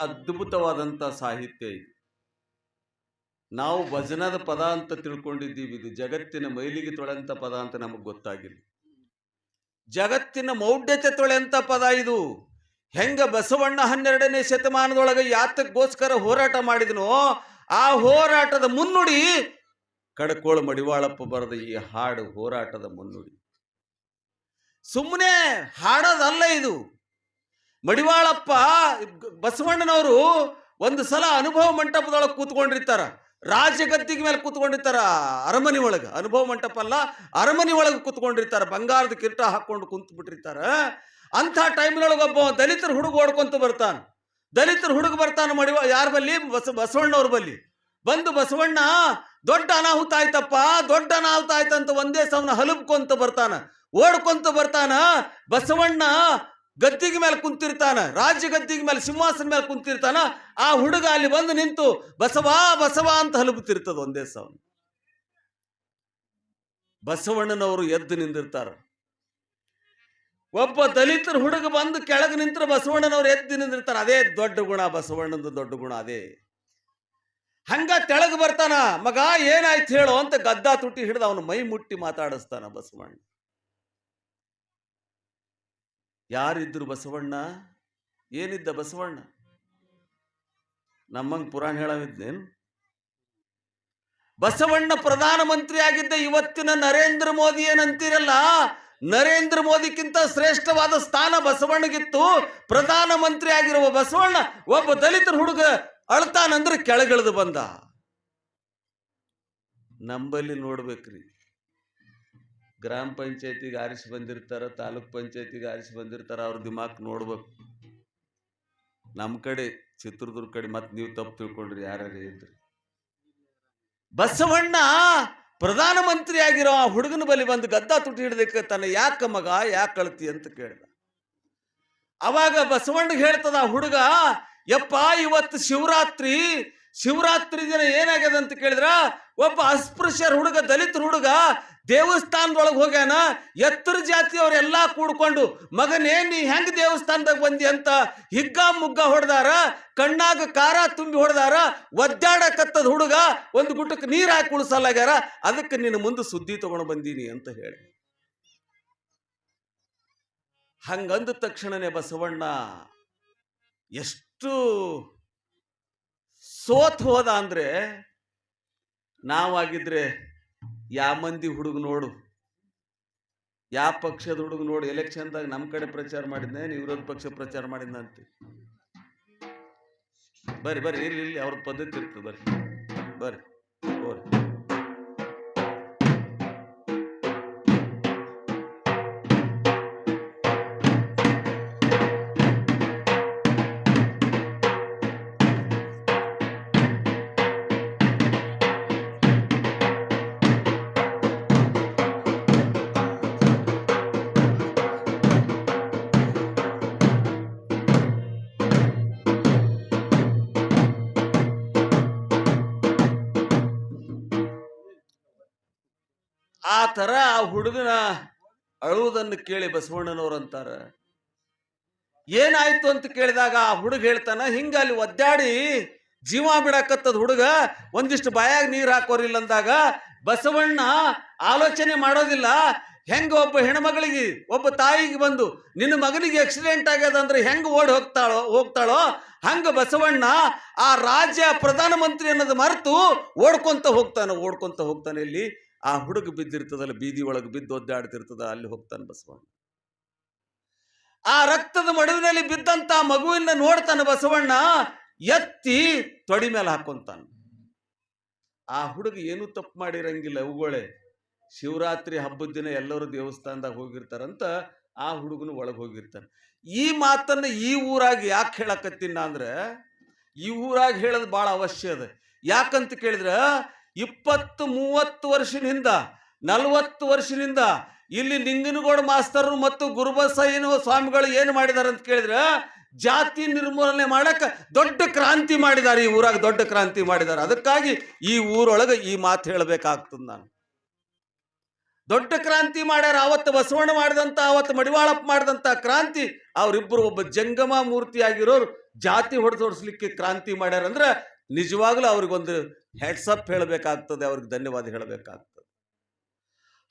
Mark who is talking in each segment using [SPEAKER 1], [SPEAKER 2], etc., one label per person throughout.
[SPEAKER 1] ಅದ್ಭುತವಾದಂಥ ಸಾಹಿತ್ಯ ಇದು. ನಾವು ಭಜನದ ಪದ ಅಂತ ತಿಳ್ಕೊಂಡಿದ್ದೀವಿ. ಇದು ಜಗತ್ತಿನ ಮೈಲಿಗೆ ತೊಳೆಂಥ ಪದ ಅಂತ ನಮಗೆ ಗೊತ್ತಾಗಿಲ್ಲ. ಜಗತ್ತಿನ ಮೌಢ್ಯತೆ ತೊಳೆಂಥ ಪದ ಇದು. ಹೆಂಗ ಬಸವಣ್ಣ ಹನ್ನೆರಡನೇ ಶತಮಾನದೊಳಗೆ ಯಾತಕ್ಕೋಸ್ಕರ ಹೋರಾಟ ಮಾಡಿದನೋ, ಆ ಹೋರಾಟದ ಮುನ್ನುಡಿ ಕಡಕೋಳ ಮಡಿವಾಳಪ್ಪ ಬರೆದ ಈ ಹಾಡು ಹೋರಾಟದ ಮುನ್ನುಡಿ. ಸುಮ್ಮನೆ ಹಾಡೋದಲ್ಲ ಇದು. ಮಡಿವಾಳಪ್ಪ, ಬಸವಣ್ಣನವರು ಒಂದು ಸಲ ಅನುಭವ ಮಂಟಪದೊಳಗೆ ಕೂತ್ಕೊಂಡಿರ್ತಾರ. ರಾಜಗದ್ದಿಗೆ ಮೇಲೆ ಕೂತ್ಕೊಂಡಿರ್ತಾರ ಅರಮನೆ ಒಳಗೆ. ಅನುಭವ ಮಂಟಪ ಅಲ್ಲ, ಅರಮನೆ ಒಳಗೆ ಕೂತ್ಕೊಂಡಿರ್ತಾರ. ಬಂಗಾರದ ಕಿರೀಟ ಹಾಕೊಂಡು ಕುಂತು ಬಿಟ್ಟಿರ್ತಾರ ಅಂಥ ಟೈಮ್ನೊಳಗೆ ಒಬ್ಬ ದಲಿತರ ಹುಡುಗ ಓಡ್ಕೊಂತ ಬರ್ತಾನೆ. ದಲಿತರ ಹುಡುಗ ಬರ್ತಾನೆ ಮಡಿವ, ಯಾರ ಬಲ್ಲಿ? ಬಸ, ಬಸವಣ್ಣವ್ರ ಬಲ್ಲಿ. ಬಂದು ಬಸವಣ್ಣ, ದೊಡ್ಡ ಅನಾಹುತ ಆಯ್ತಪ್ಪ, ದೊಡ್ಡ ಅನಾಹುತ ಆಯ್ತಂತ ಒಂದೇ ಸವನ ಹಲುಬ್ಕೊಂತ ಬರ್ತಾನ. ಓಡ್ಕೊಂತ ಬರ್ತಾನ. ಬಸವಣ್ಣ ಗದ್ದಿಗೆ ಮೇಲೆ ಕುಂತಿರ್ತಾನ ರಾಜ್ಯ ಗದ್ದಿಗೆ ಮೇಲೆ, ಸಿಂಹಾಸನ ಮೇಲೆ ಕುಂತಿರ್ತಾನ, ಆ ಹುಡುಗ ಅಲ್ಲಿ ಬಂದು ನಿಂತು ಬಸವ ಬಸವ ಅಂತ ಹಲುಬುತ್ತಿರ್ತದ ಒಂದೇ ಸವನ ಬಸವಣ್ಣನವರು ಎದ್ದು ನಿಂದಿರ್ತಾರ. ಒಬ್ಬ ದಲಿತರ ಹುಡುಗ ಬಂದು ಕೆಳಗೆ ನಿಂತರ ಬಸವಣ್ಣನವ್ರು ಎದ್ದು ನಿಂದಿರ್ತಾರ. ಅದೇ ದೊಡ್ಡ ಗುಣ ಬಸವಣ್ಣನ ದೊಡ್ಡ ಗುಣ ಅದೇ. ಹಂಗ ತೆಳಗ್ ಬರ್ತಾನ, ಮಗ, ಏನಾಯ್ತು ಹೇಳು ಅಂತ ಗದ್ದಾ ತುಟ್ಟಿ ಹಿಡಿದು ಅವನು ಮೈ ಮುಟ್ಟಿ ಮಾತಾಡಿಸ್ತಾನ ಬಸವಣ್ಣ. ಯಾರಿದ್ರು ಬಸವಣ್ಣ? ಏನಿದ್ದ ಬಸವಣ್ಣ? ನಮ್ಮಂಗೆ ಪುರಾಣ ಹೇಳವಿದ್ನೇನು ಬಸವಣ್ಣ ಪ್ರಧಾನಮಂತ್ರಿ ಆಗಿದ್ದ ಇವತ್ತಿನ ನರೇಂದ್ರ ಮೋದಿ ಏನಂತೀರಲ್ಲ? ನರೇಂದ್ರ ಮೋದಿಗಿಂತ ಶ್ರೇಷ್ಠವಾದ ಸ್ಥಾನ ಬಸವಣ್ಣಗಿತ್ತು. ಪ್ರಧಾನಮಂತ್ರಿ ಆಗಿರುವ ಬಸವಣ್ಣ ಒಬ್ಬ ದಲಿತರ ಹುಡುಗ ಅಳ್ತಾನಂದ್ರೆ ಕೆಳಗಿಳಿದು ಬಂದ. ನಂಬಲ್ಲಿ ನೋಡ್ಬೇಕ್ರಿ. ಗ್ರಾಮ ಪಂಚಾಯತಿಗೆ ಆರಿಸಿ ಬಂದಿರ್ತಾರ, ತಾಲೂಕ್ ಪಂಚಾಯತಿಗೆ ಆರಿಸಿ ಬಂದಿರ್ತಾರ, ಅವ್ರ ದಿಮಾಕ್ ನೋಡ್ಬೇಕು. ನಮ್ಮ ಕಡೆ, ಚಿತ್ರದುರ್ಗ ಕಡೆ ಮತ್ತೆ ನೀವು ತಪ್ಪು ತಿಳ್ಕೊಂಡ್ರಿ ಯಾರ್ಯಾರು ಇದ್ರಿ ಬಸವಣ್ಣ ಪ್ರಧಾನಮಂತ್ರಿ ಆಗಿರೋ ಆ ಹುಡುಗನ ಬಳಿ ಬಂದು ಗದ್ದ ತುಟಿ ಹಿಡ್ದಕ್ಕೆ ತನ್ನ ಯಾಕ ಮಗ, ಯಾಕೆ ಕಳ್ತಿ ಅಂತ ಕೇಳಿದ. ಅವಾಗ ಬಸವಣ್ಣಗೆ ಹೇಳ್ತದ ಆ ಹುಡುಗ, ಯಪ್ಪ, ಇವತ್ತು ಶಿವರಾತ್ರಿ ಶಿವರಾತ್ರಿ ದಿನ ಏನಾಗ್ಯದ ಅಂತ ಕೇಳಿದ್ರ, ಒಬ್ಬ ಅಸ್ಪೃಶ್ಯರ ಹುಡುಗ, ದಲಿತ ಹುಡುಗ ದೇವಸ್ಥಾನದೊಳಗೆ ಹೋಗ್ಯಾನ, ಎತ್ತರ ಜಾತಿಯವರೆಲ್ಲ ಕೂಡ್ಕೊಂಡು, ಮಗನೇ ನೀ ಹೆಂಗೆ ದೇವಸ್ಥಾನದಾಗ ಬಂದಿ? ಅಂತ ಹಿಗ್ಗ ಮುಗ್ಗ ಹೊಡೆದಾರ, ಕಣ್ಣಾಗ ಕಾರ ತುಂಬಿ ಹೊಡೆದಾರ, ಒದ್ದಾಡಕತ್ತದ ಹುಡುಗ ಒಂದು ಗುಟ್ಟಕ್ಕೆ ನೀರು ಹಾಕಿ ಉಳಿಸಲಾಗ್ಯಾರ, ಅದಕ್ಕೆ ನಿನ್ನ ಮುಂದೆ ಸುದ್ದಿ ತಗೊಂಡು ಬಂದೀನಿ ಅಂತ ಹೇಳಿ. ಹಂಗಂದ ತಕ್ಷಣನೇ ಬಸವಣ್ಣ, ಎಷ್ಟು ಸೋತ್ ಹೋದ ಅಂದ್ರೆ ನಾವಾಗಿದ್ರೆ ಯಾವ ಮಂದಿ ಹುಡುಗ ನೋಡು ಯಾವ ಪಕ್ಷದ ಹುಡುಗ ನೋಡು ಎಲೆಕ್ಷನ್ದಾಗ ನಮ್ಮ ಕಡೆ ಪ್ರಚಾರ ಮಾಡಿದ್ನೆ ನೀವು ವಿರೋಧ ಪಕ್ಷ ಪ್ರಚಾರ ಮಾಡಿದ್ನಂತೆ ಬರ್ರಿ ಬರ್ರಿ ಇಲ್ಲಿ ಇಲ್ಲಿ ಅವ್ರ ಪದ್ಧತಿ ಇರ್ತದೆ, ಬರ್ರಿ ಬರ್ರಿ, ಹೋರಿ. ಥರ ಆ ಹುಡುಗನ ಅಳುವುದನ್ನು ಕೇಳಿ ಬಸವಣ್ಣನವ್ರು ಅಂತಾರೆ. ಏನಾಯ್ತು ಅಂತ ಕೇಳಿದಾಗ ಆ ಹುಡುಗ ಹೇಳ್ತಾನ, ಹಿಂಗ ಅಲ್ಲಿ ಒದ್ದಾಡಿ ಜೀವ ಬಿಡಕತ್ತದ ಹುಡುಗ, ಒಂದಿಷ್ಟು ಬಾಯಾಗ ನೀರು ಹಾಕೋರಿಲ್ಲ ಅಂದಾಗ ಬಸವಣ್ಣ ಆಲೋಚನೆ ಮಾಡೋದಿಲ್ಲ. ಹೆಂಗ ಒಬ್ಬ ಹೆಣ್ಮಗಳಿಗೆ, ಒಬ್ಬ ತಾಯಿಗೆ ಬಂದು, ನಿನ್ನ ಮಗನಿಗೆ ಆಕ್ಸಿಡೆಂಟ್ ಆಗ್ಯದ ಅಂದ್ರೆ ಹೆಂಗ ಓಡಿ ಹೋಗ್ತಾಳೋ ಹೋಗ್ತಾಳೋ? ಹಂಗ ಬಸವಣ್ಣ ಆ ರಾಜ್ಯ ಪ್ರಧಾನಮಂತ್ರಿ ಅನ್ನೋದು ಮರೆತು ಓಡ್ಕೊಂತ ಹೋಗ್ತಾನೆ ಓಡ್ಕೊಂತ ಹೋಗ್ತಾನೆ. ಇಲ್ಲಿ ಆ ಹುಡುಗ ಬಿದ್ದಿರ್ತದಲ್ಲ, ಬೀದಿ ಒಳಗೆ ಬಿದ್ದು ಒದ್ದಾಡ್ತಿರ್ತದ, ಅಲ್ಲಿ ಹೋಗ್ತಾನೆ ಬಸವಣ್ಣ. ಆ ರಕ್ತದ ಮಡುವಿನಲ್ಲಿ ಬಿದ್ದಂತ ಮಗುವಿನ ನೋಡ್ತಾನೆ ಬಸವಣ್ಣ, ಎತ್ತಿ ತೊಡಿ ಮೇಲೆ ಹಾಕೊಂತಾನೆ. ಆ ಹುಡುಗ ಏನೂ ತಪ್ಪು ಮಾಡಿರಂಗಿಲ್ಲ ಅವುಗಳೇ ಶಿವರಾತ್ರಿ ಹಬ್ಬದ ದಿನ ಎಲ್ಲರೂ ದೇವಸ್ಥಾನದಾಗ ಹೋಗಿರ್ತಾರಂತ ಆ ಹುಡುಗನು ಒಳಗೆ ಹೋಗಿರ್ತಾನೆ. ಈ ಮಾತನ್ನ ಈ ಊರಾಗ ಯಾಕೆ ಹೇಳಕತ್ತಿನ ಅಂದ್ರೆ, ಈ ಊರಾಗ ಹೇಳೋದು ಭಾಳ ಅವಶ್ಯ ಅದ. ಯಾಕಂತ ಕೇಳಿದ್ರ ಇಪ್ಪತ್ತು ಮೂವತ್ತು ವರ್ಷದಿಂದ ನಲವತ್ತು ವರ್ಷದಿಂದ ಇಲ್ಲಿ ಲಿಂಗನಗೌಡ ಮಾಸ್ತರು ಮತ್ತು ಗುರುಬಸಯ್ಯನವ ಸ್ವಾಮಿಗಳು ಏನು ಮಾಡಿದಾರೆ ಅಂತ ಕೇಳಿದ್ರೆ, ಜಾತಿ ನಿರ್ಮೂಲನೆ ಮಾಡಕ್ಕೆ ದೊಡ್ಡ ಕ್ರಾಂತಿ ಮಾಡಿದ್ದಾರೆ ಈ ಊರಾಗ ದೊಡ್ಡ ಕ್ರಾಂತಿ ಮಾಡಿದ್ದಾರೆ ಅದಕ್ಕಾಗಿ ಈ ಊರೊಳಗೆ ಈ ಮಾತು ಹೇಳಬೇಕಾಗ್ತದೆ ನಾನು. ದೊಡ್ಡ ಕ್ರಾಂತಿ ಮಾಡ್ಯಾರ ಅವತ್ತು ಬಸವಣ್ಣ ಮಾಡಿದಂಥ ಅವತ್ತು ಮಡಿವಾಳಪ್ಪ ಮಾಡಿದಂಥ ಕ್ರಾಂತಿ, ಅವರಿಬ್ಬರು ಒಬ್ಬ ಜಂಗಮ ಮೂರ್ತಿಯಾಗಿರೋರು ಜಾತಿ ಹೊಡೆದೋಡಿಸ್ಲಿಕ್ಕೆ ಕ್ರಾಂತಿ ಮಾಡ್ಯಾರ ಅಂದ್ರೆ ನಿಜವಾಗ್ಲೂ ಅವ್ರಿಗೊಂದು ಹೆಡ್ಸಪ್ ಹೇಳಬೇಕಾಗ್ತದೆ, ಅವ್ರಿಗೆ ಧನ್ಯವಾದ ಹೇಳಬೇಕಾಗ್ತದೆ.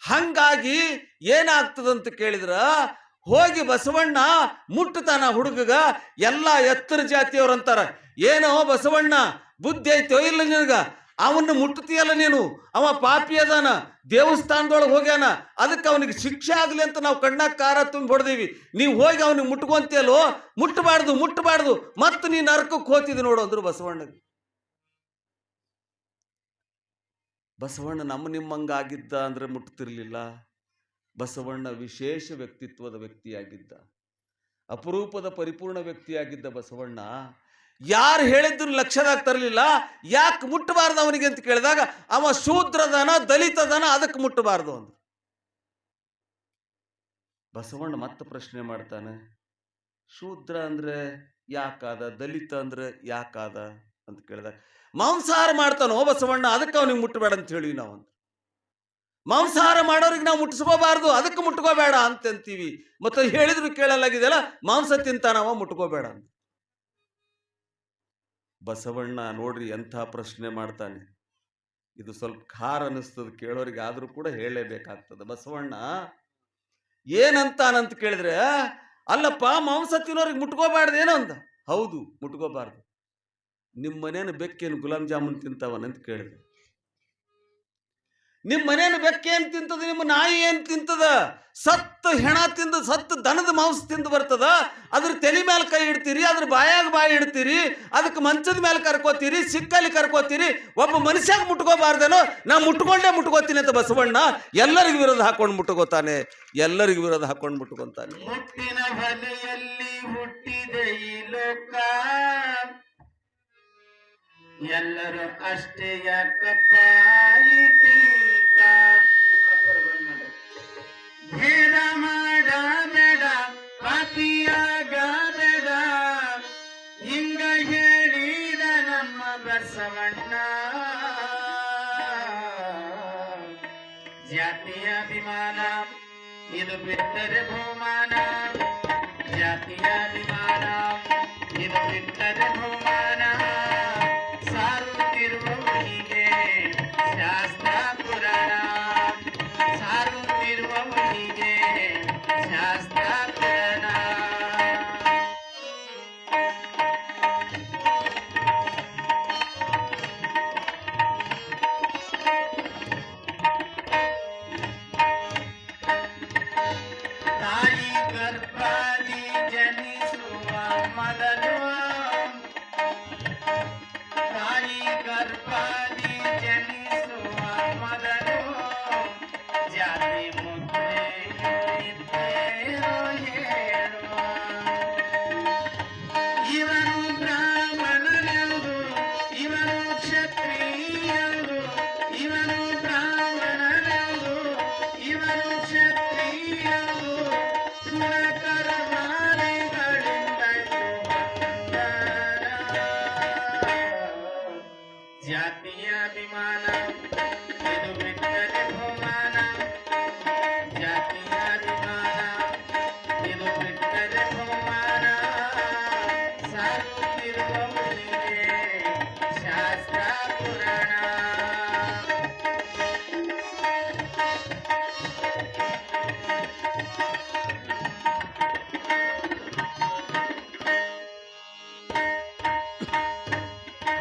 [SPEAKER 1] ಹಂಗಾಗಿ ಏನಾಗ್ತದಂತ ಕೇಳಿದ್ರ, ಹೋಗಿ ಬಸವಣ್ಣ ಮುಟ್ಟತಾನ ಹುಡುಗಗ, ಎಲ್ಲ ಎತ್ತರ ಜಾತಿಯವ್ರಂತಾರ ಏನೋ ಬಸವಣ್ಣ, ಬುದ್ಧಿ ಐತೋ ಇಲ್ಲ ನಿನಗ? ಅವನ್ನ ಮುಟ್ಟತೀಯಲ್ಲ ನೀನು? ಅವ ಪಾಪಿ ಅದಾನ, ದೇವಸ್ಥಾನದೊಳಗೆ ಹೋಗ್ಯಾನ, ಅದಕ್ಕೆ ಅವನಿಗೆ ಶಿಕ್ಷೆ ಆಗಲಿ ಅಂತ ನಾವು ಕಣ್ಣಾಗ ಕಾರ ತುಂಬಿ ಹೊಡೆದೀವಿ. ನೀವು ಹೋಗಿ ಅವನಿಗೆ ಮುಟ್ಕೊಂತೀಯಲ್ಲೋ ಮುಟ್ಟಬಾರ್ದು ಮುಟ್ಟಬಾರ್ದು ಮತ್ತೆ ನೀನು ನರಕಕ್ಕೆ ಹೋತಿದ್ ನೋಡು ಅಂದ್ರು ಬಸವಣ್ಣಗೆ. ಬಸವಣ್ಣ ನಮ್ಮ ನಿಮ್ಮಂಗಾಗಿದ್ದ ಅಂದರೆ ಮುಟ್ತಿರ್ಲಿಲ್ಲ. ಬಸವಣ್ಣ ವಿಶೇಷ ವ್ಯಕ್ತಿತ್ವದ ವ್ಯಕ್ತಿಯಾಗಿದ್ದ. ಅಪರೂಪದ ಪರಿಪೂರ್ಣ ವ್ಯಕ್ತಿಯಾಗಿದ್ದ ಬಸವಣ್ಣ ಯಾರು ಹೇಳಿದ್ರು ಲಕ್ಷದಾಗ ತರಲಿಲ್ಲ. ಯಾಕೆ ಮುಟ್ಟಬಾರ್ದು ಅವನಿಗೆ ಅಂತ ಕೇಳಿದಾಗ ಅವ ಶೂದ್ರದನ ದಲಿತದನ ಅದಕ್ಕೆ ಮುಟ್ಟಬಾರ್ದು ಅಂದ್ರು. ಬಸವಣ್ಣ ಮತ್ತೆ ಪ್ರಶ್ನೆ ಮಾಡ್ತಾನೆ. ಶೂದ್ರ ಅಂದ್ರೆ ಯಾಕಾದ, ದಲಿತ ಅಂದ್ರೆ ಯಾಕಾದ? ಅಂತ ಕೇಳಿದಾಗ ಮಾಂಸಾಹಾರ ಮಾಡ್ತಾನೋ ಬಸವಣ್ಣ, ಅದಕ್ಕೆ ಅವನಿಗೆ ಮುಟ್ಟಬೇಡ ಅಂತ ಹೇಳಿ ನಾವು ಅಂತ ಮಾಂಸಾಹಾರ ಮಾಡೋರಿಗೆ ನಾವು ಮುಟ್ಟಿಸ್ಕೋಬಾರ್ದು ಅದಕ್ಕೆ ಮುಟ್ಕೋಬೇಡ ಅಂತ ಅಂತೀವಿ ಮತ್ತೆ ಹೇಳಿದ್ರು ಕೇಳಲಾಗಿದೆಯಲ್ಲ, ಮಾಂಸ ತಿಂತಾನವ ಮುಟ್ಕೋಬೇಡ ಅಂತ ಬಸವಣ್ಣ ನೋಡ್ರಿ ಎಂಥ ಪ್ರಶ್ನೆ ಮಾಡ್ತಾನೆ. ಇದು ಸ್ವಲ್ಪ ಖಾರ ಅನ್ನಿಸ್ತದೆ, ಕೇಳೋರಿಗೆ ಆದರೂ ಕೂಡ ಹೇಳಲೇಬೇಕಾಗ್ತದೆ. ಬಸವಣ್ಣ, ಏನಂತಾನಂತ ಕೇಳಿದ್ರೆ, ಅಲ್ಲಪ್ಪ ಮಾಂಸ ತಿನ್ನೋರಿಗೆ ಮುಟ್ಕೋಬಾರ್ದೇನೋ ಅಂತ ಹೌದು, ಮುಟ್ಕೋಬಾರ್ದು. ನಿಮ್ಮ ಮನೇನ ಬೆಕ್ಕೇನು ಗುಲಾಬ್ ಜಾಮೂನ್ ತಿಂತಾವನಂತ ಕೇಳಿದೆ. ನಿಮ್ಮ ಮನೇನ ಬೆಕ್ಕೇನ್ ತಿಂತದ? ನಿಮ್ಮ ನಾಯಿ ಏನು ತಿಂತದ? ಸತ್ತು ಹೆಣ ತಿಂದು, ಸತ್ತು ದನದ ಮಾಂಸ ತಿಂದು ಬರ್ತದ? ಅದ್ರ ತಲೆ ಮೇಲೆ ಕೈ ಇಡ್ತೀರಿ, ಅದ್ರ ಬಾಯಾಗ ಬಾಯಿ ಇಡ್ತೀರಿ ಅದಕ್ಕೆ ಮಂಚದ ಮೇಲೆ ಕರ್ಕೋತೀರಿ, ಸಿಕ್ಕಲ್ಲಿ ಕರ್ಕೋತೀರಿ, ಒಬ್ಬ ಮನುಷ್ಯಾಗ ಮುಟ್ಕೋಬಾರ್ದೇನೋ, ನಾ ಮುಟ್ಕೊಂಡೇ ಮುಟ್ಕೋತೀನಿ ಅಂತ ಬಸವಣ್ಣ ಎಲ್ಲರಿಗೂ ವಿರೋಧ ಹಾಕೊಂಡು ಮುಟ್ಕೋತಾನೆ, ಎಲ್ಲರಿಗೂ ವಿರೋಧ ಹಾಕೊಂಡು ಮುಟ್ಕೊಂತಾನೆ.
[SPEAKER 2] ಎಲ್ಲರೂ ಅಷ್ಟೇ ಯಾಕಪ್ಪ ಈ ಟೀಕ? ಭೇದ ಮಾಡಬೇಡ ಪಾಪಿಯಾಗಬೇಡ ಹಿಂಗ ಹೇಳಿದ ನಮ್ಮ ಬಸವಣ್ಣ. ಜಾತಿಯ ಅಭಿಮಾನ, ಇದು ಬಿಟ್ಟರೆ ಬಹುಮಾನ. ಜಾತಿಯ ಅಭಿಮಾನ, ಇದು ಬಿಟ್ಟರೆ ಬಹುಮಾನ.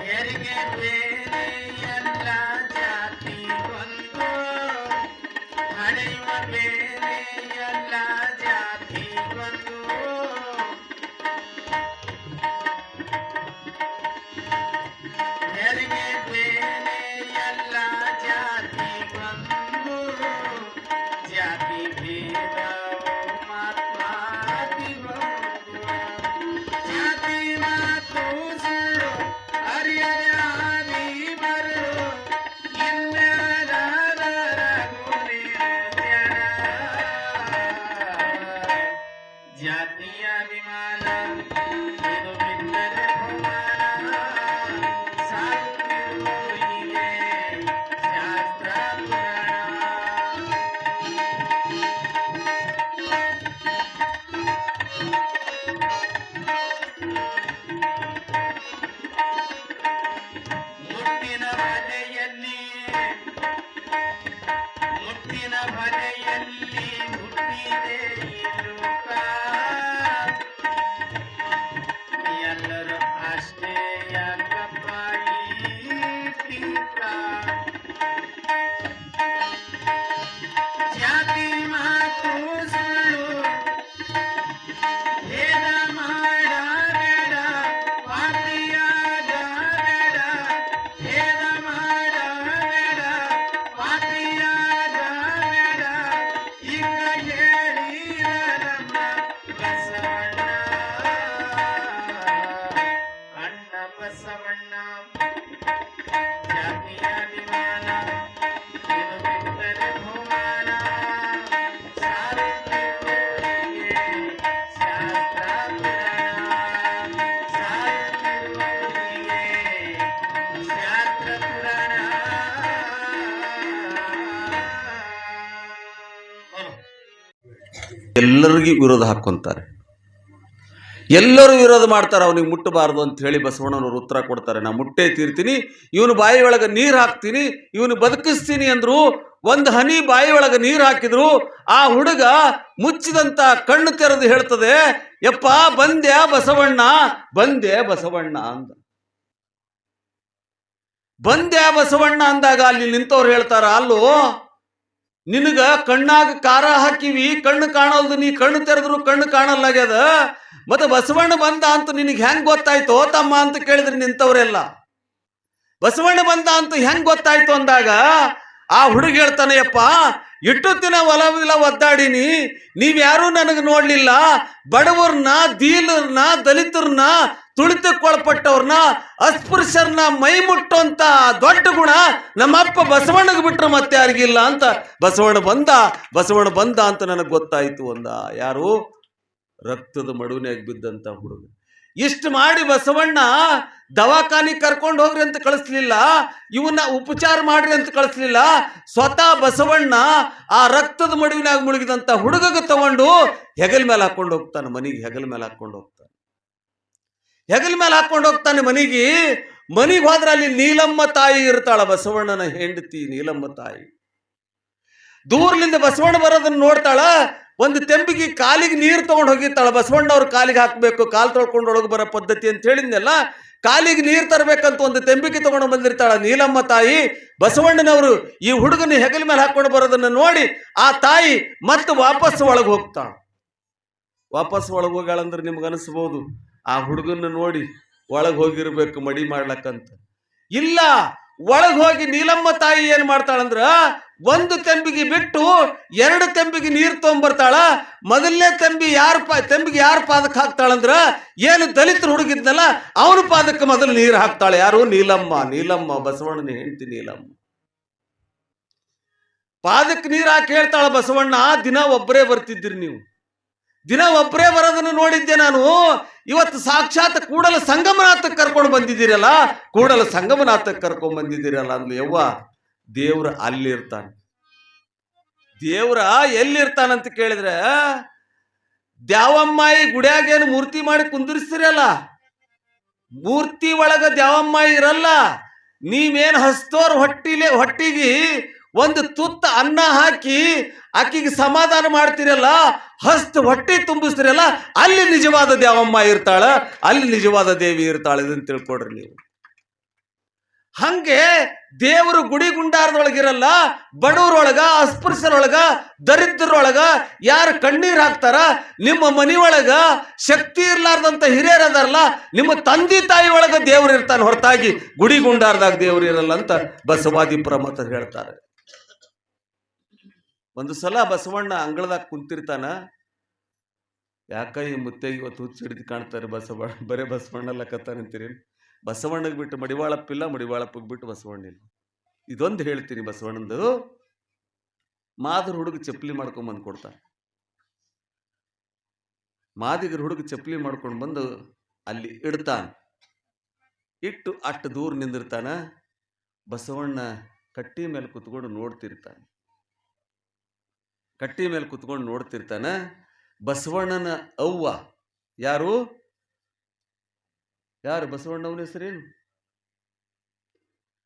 [SPEAKER 2] ಹೆರಿಗೆ
[SPEAKER 1] ಎಲ್ಲರಿಗೂ ವಿರೋಧ ಹಾಕ್ಕೊಂತಾರೆ. ಎಲ್ಲರೂ ವಿರೋಧ ಮಾಡ್ತಾರೆ ಅವನಿಗೆ ಮುಟ್ಟಬಾರದು ಅಂತ ಹೇಳಿ ಬಸವಣ್ಣನವರು ಉತ್ತರ ಕೊಡ್ತಾರೆ. ನಾ ಮುಟ್ಟೆ ತೀರ್ತೀನಿ, ಇವನು ಬಾಯಿ ಒಳಗೆ ನೀರು ಹಾಕ್ತೀನಿ, ಇವನು ಬದುಕಿಸ್ತೀನಿ ಅಂದ್ರು, ಒಂದು ಹನಿ ಬಾಯಿ ನೀರು ಹಾಕಿದ್ರು, ಆ ಹುಡುಗ ಮುಚ್ಚಿದಂತ ಕಣ್ಣು ತೆರೆದು ಹೇಳ್ತದೆ, ಯಪ್ಪ ಬಂದೆ ಬಸವಣ್ಣ? ಬಂದೆ ಬಸವಣ್ಣ ಅಂದ. ಬಂದೆ ಬಸವಣ್ಣ ಅಂದಾಗ ಅಲ್ಲಿ ನಿಂತವ್ರು ಹೇಳ್ತಾರ, ಅಲ್ಲೋ ನಿನಗ ಕಣ್ಣಾಗ ಕಾರ ಹಾಕಿವಿ, ಕಣ್ಣು ಕಾಣಲ್ದು, ನೀ ಕಣ್ಣು ತೆರೆದ್ರು ಕಣ್ಣು ಕಾಣಲ್ಲಾಗ್ಯದ. ಮತ್ತೆ ಬಸವಣ್ಣ ಬಂದ ಅಂತ ನಿನಗೆ ಹೆಂಗ್ ಗೊತ್ತಾಯ್ತೋ? ತಮ್ಮ ಅಂತ ಕೇಳಿದ್ರೆ ನಿಂತವ್ರೆಲ್ಲ. ಬಸವಣ್ಣ ಬಂದ ಅಂತ ಹೆಂಗ್ ಗೊತ್ತಾಯ್ತು ಅಂದಾಗ, ಆ ಹುಡುಗ ಹೇಳ್ತಾನೆ ಯಪ್ಪ ಇಟ್ಟು ದಿನ ಒಲವಿಲ್ಲ ಒದ್ದಾಡಿನಿ, ನೀವ್ಯಾರೂ ನನಗೆ ನೋಡ್ಲಿಲ್ಲ. ಬಡವರ್ನ, ದೀಲರ್ನ ದಲಿತರನ್ನ ತುಳಿತಕ್ಕೊಳಪಟ್ಟವ್ರನ್ನ ಅಸ್ಪೃಶ್ಯರನ್ನ ಮೈ ಮುಟ್ಟುವಂತ ದೊಡ್ಡ ಗುಣ ನಮ್ಮಪ್ಪ ಬಸವಣ್ಣಗೆ ಬಿಟ್ರೆ ಮತ್ತೆ ಯಾರಿಗಿಲ್ಲ ಅಂತ. ಬಸವಣ್ಣ ಬಂದ ಬಸವಣ್ಣ ಬಂದ ಅಂತ ನನಗೆ ಗೊತ್ತಾಯ್ತು ಒಂದ. ಯಾರು? ರಕ್ತದ ಮಡುವಿನಾಗ ಬಿದ್ದಂತ ಹುಡುಗ. ಇಷ್ಟು ಮಾಡಿ ಬಸವಣ್ಣ, ದವಾಖಾನೆ ಕರ್ಕೊಂಡು ಹೋಗ್ರಿ ಅಂತ ಕಳಿಸ್ಲಿಲ್ಲ, ಇವನ್ನ ಉಪಚಾರ ಮಾಡ್ರಿ ಅಂತ ಕಳಿಸ್ಲಿಲ್ಲ, ಸ್ವತಃ ಬಸವಣ್ಣ ಆ ರಕ್ತದ ಮಡುವಿನಾಗ ಮುಳುಗಿದಂತ ಹುಡುಗಗೆ ತಗೊಂಡು ಹೆಗಲ್ ಮೇಲೆ ಹಾಕೊಂಡು ಹೋಗ್ತಾನೆ, ಮನೆಗೆ ಹೆಗಲ್ ಮೇಲೆ ಹಾಕೊಂಡು ಹೋಗ್ತಾನೆ. ಹೆಗಲ ಮೇಲೆ ಹಾಕೊಂಡು ಹೋಗ್ತಾನೆ ಮನೆಗೆ. ಮನೆಗೆ ಹೋದ್ರೆ ಅಲ್ಲಿ ನೀಲಮ್ಮ ತಾಯಿ ಇರ್ತಾಳ, ಬಸವಣ್ಣನ ಹೆಂಡತಿ ನೀಲಮ್ಮ ತಾಯಿ. ದೂರ್ಲಿಂದ ಬಸವಣ್ಣ ಬರೋದನ್ನ ನೋಡ್ತಾಳ, ಒಂದು ತೆಂಬಿಗೆ ಕಾಲಿಗೆ ನೀರು ತಗೊಂಡು ಹೋಗಿರ್ತಾಳ. ಬಸವಣ್ಣ ಅವ್ರ ಕಾಲಿಗೆ ಹಾಕಬೇಕು, ಕಾಲು ತೊಳ್ಕೊಂಡು ಒಳಗೆ ಬರೋ ಪದ್ಧತಿ ಅಂತ ಹೇಳಿದ್ನೆಲ್ಲ, ಕಾಲಿಗೆ ನೀರು ತರಬೇಕಂತ ಒಂದು ತೆಂಬಿಕೆ ತಗೊಂಡು ಬಂದಿರ್ತಾಳ ನೀಲಮ್ಮ ತಾಯಿ. ಬಸವಣ್ಣನವರು ಈ ಹುಡುಗನ ಹೆಗಲ ಮೇಲೆ ಹಾಕೊಂಡು ಬರೋದನ್ನ ನೋಡಿ, ಆ ತಾಯಿ ಮತ್ತೆ ವಾಪಸ್ ಒಳಗೆ ಹೋಗ್ತಾಳ. ವಾಪಸ್ ಒಳಗೆ ಹೋಗ್ಯಾಳಂದ್ರೆ ನಿಮ್ಗೆ ಅನಿಸ್ಬೋದು ಆ ಹುಡುಗನ ನೋಡಿ ಒಳಗೆ ಹೋಗಿರ್ಬೇಕು ಮಡಿ ಮಾಡ್ಲಕ್ಕಂತ. ಇಲ್ಲ, ಒಳಗೆ ಹೋಗಿ ನೀಲಮ್ಮ ತಾಯಿ ಏನ್ ಮಾಡ್ತಾಳಂದ್ರ ಒಂದು ತೆಂಬಿಗೆ ಬಿಟ್ಟು ಎರಡು ತೆಂಬಿಗೆ ನೀರು ತೊಗೊಂಬರ್ತಾಳ ಮೊದಲನೇ ತಂಬಿ ಯಾರ ಪಾ, ತೆಂಬಿಗೆ ಯಾರ ಪಾದಕ್ಕೆ ಹಾಕ್ತಾಳಂದ್ರ ಏನು ದಲಿತರು ಹುಡುಗಿದ್ನಲ್ಲ ಅವನ ಪಾದಕ್ಕೆ ಮೊದಲು ನೀರು ಹಾಕ್ತಾಳೆ. ಯಾರು? ನೀಲಮ್ಮ ನೀಲಮ್ಮ, ಬಸವಣ್ಣನ ಹೆಂಡತಿ ನೀಲಮ್ಮ. ಪಾದಕ್ಕೆ ನೀರು ಹಾಕಿ ಹೇಳ್ತಾಳ ಬಸವಣ್ಣ, ದಿನ ಒಬ್ಬರೇ ಬರ್ತಿದ್ದಿರಿ ನೀವು. ದಿನ ಒಬ್ಬರೇ ಬರೋದನ್ನು ನೋಡಿದ್ದೆ ನಾನು. ಇವತ್ತು ಸಾಕ್ಷಾತ್ ಕೂಡಲ ಸಂಗಮನಾಥಕ್ಕೆ ಕರ್ಕೊಂಡು ಬಂದಿದ್ದೀರಲ್ಲ? ಕೂಡಲ ಸಂಗಮನಾಥಕ್ಕೆ ಕರ್ಕೊಂಡು ಬಂದಿದ್ದೀರಲ್ಲ ಅಂದ್ಲು. ಯವ್ವ, ದೇವ್ರ ಅಲ್ಲಿರ್ತಾನೆ. ದೇವ್ರ ಎಲ್ಲಿರ್ತಾನಂತ ಕೇಳಿದ್ರೆ, ದ್ಯಾವಮ್ಮಾಯಿ ಗುಡಿಯಾಗೇನು ಮೂರ್ತಿ ಮಾಡಿ ಕುಂದಿರ್ಸಿರಲ್ಲ? ಮೂರ್ತಿ ಒಳಗ ದ್ಯಾವಮ್ಮಾಯಿ ಇರಲ್ಲ? ನೀವೇನು ಹಸ್ತೋರ್ ಹೊಟ್ಟಿಲೆ, ಹೊಟ್ಟಿಗೆ ಒಂದು ತುತ್ತ ಅನ್ನ ಹಾಕಿ ಆಕಿಗೆ ಸಮಾಧಾನ ಮಾಡ್ತಿರಲ್ಲ, ಹಸ್ತ ಹೊಟ್ಟೆ ತುಂಬಿಸ್ತಿರಲ್ಲ, ಅಲ್ಲಿ ನಿಜವಾದ ದೇವಮ್ಮ ಇರ್ತಾಳ, ಅಲ್ಲಿ ನಿಜವಾದ ದೇವಿ ಇರ್ತಾಳೆ ಇದನ್ನ ತಿಳ್ಕೊಡ್ರಿ ನೀವು. ಹಂಗೆ ದೇವರು ಗುಡಿ ಗುಂಡಾರದೊಳಗಿರಲ್ಲ ಬಡವರೊಳಗ ಅಸ್ಪೃಶ್ಯರೊಳಗ, ದರಿದ್ರರೊಳಗ, ಯಾರು ಕಣ್ಣೀರ್ ಹಾಕ್ತಾರ, ನಿಮ್ಮ ಮನೆಯೊಳಗ ಶಕ್ತಿ ಇರ್ಲಾರ್ದಂತ ಹಿರಿಯರ್ ಅದಾರಲ್ಲ, ನಿಮ್ಮ ತಂದೆ ತಾಯಿ ಒಳಗ ದೇವ್ರು ಇರ್ತಾನೆ ಹೊರತಾಗಿ, ಗುಡಿ ಗುಂಡಾರದಾಗ ದೇವ್ರು ಇರಲ್ಲ ಅಂತ ಬಸವಾದಿ ಪ್ರಮತರು ಹೇಳ್ತಾರೆ. ಒಂದು ಸಲ ಬಸವಣ್ಣ ಅಂಗಳದಾಗ ಕುಂತಿರ್ತಾನ ಯಾಕ ಈ ಮುತ್ತೆ ಇವತ್ತು ಹುಚ್ಚು ಹಿಡಿದು ಕಾಣ್ತಾರೆ ಬಸವಣ್ಣ, ಬರೇ ಬಸವಣ್ಣ ಲಕ್ಕತ್ತಾನಂತೀರಿ ಬಸವಣ್ಣಗೆ ಬಿಟ್ಟು ಮಡಿವಾಳಪ್ಪಿಲ್ಲ ಮಡಿವಾಳಪ್ಪಗೆ ಬಿಟ್ಟು ಬಸವಣ್ಣ ಇದೊಂದು ಹೇಳ್ತೀನಿ ಬಸವಣ್ಣಂದು. ಮಾದ್ರ ಹುಡುಗ ಚಪ್ಪಲಿ ಮಾಡ್ಕೊಂಡು ಬಂದು ಕೊಡ್ತಾನೆ. ಮಾದಿಗರ ಹುಡುಗ ಚಪ್ಪಲಿ ಮಾಡ್ಕೊಂಡು ಬಂದು ಅಲ್ಲಿ ಇಡ್ತಾನೆ. ಇಟ್ಟು ಅಷ್ಟು ದೂರ ನಿಂದಿರ್ತಾನ. ಬಸವಣ್ಣ ಕಟ್ಟಿ ಮೇಲೆ ಕುತ್ಕೊಂಡು ನೋಡ್ತಿರ್ತಾನೆ. ಕಟ್ಟಿ ಮೇಲೆ ಕುತ್ಕೊಂಡು ನೋಡ್ತಿರ್ತಾನೆ. ಬಸವಣ್ಣನ ಅವ್ವ. ಯಾರು? ಯಾರು ಬಸವಣ್ಣವನ ಹೆಸರೇನು